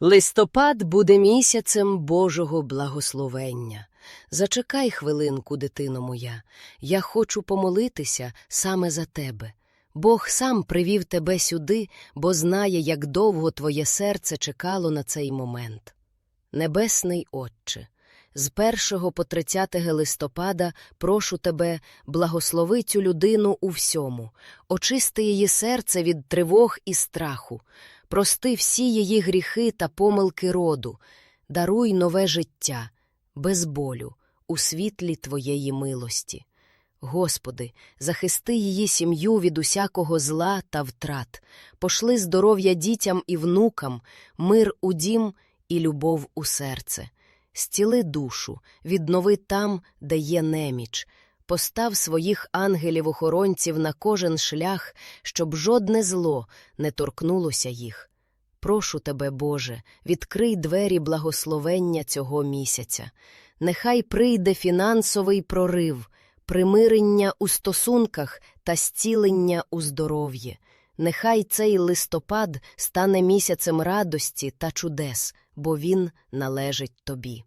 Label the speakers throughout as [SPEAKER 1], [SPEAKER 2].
[SPEAKER 1] Листопад буде місяцем Божого благословення. Зачекай хвилинку, дитино моя, я хочу помолитися саме за тебе. Бог сам привів тебе сюди, бо знає, як довго твоє серце чекало на цей момент. Небесний Отче, з 1 по 30 листопада прошу тебе, благослови цю людину у всьому, очисти її серце від тривог і страху, прости всі її гріхи та помилки роду, даруй нове життя, без болю, у світлі Твоєї милості. Господи, захисти її сім'ю від усякого зла та втрат, пошли здоров'я дітям і внукам, мир у дім і любов у серце. Стіли душу, віднови там, де є неміч, постав своїх ангелів-охоронців на кожен шлях, щоб жодне зло не торкнулося їх. Прошу тебе, Боже, відкрий двері благословення цього місяця. Нехай прийде фінансовий прорив, примирення у стосунках та зцілення у здоров'ї. Нехай цей листопад стане місяцем радості та чудес, бо він належить тобі.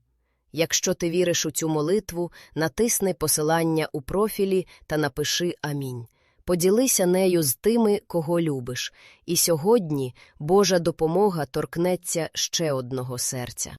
[SPEAKER 1] Якщо ти віриш у цю молитву, натисни посилання у профілі та напиши Амінь. Поділися нею з тими, кого любиш, і сьогодні Божа допомога торкнеться ще одного серця.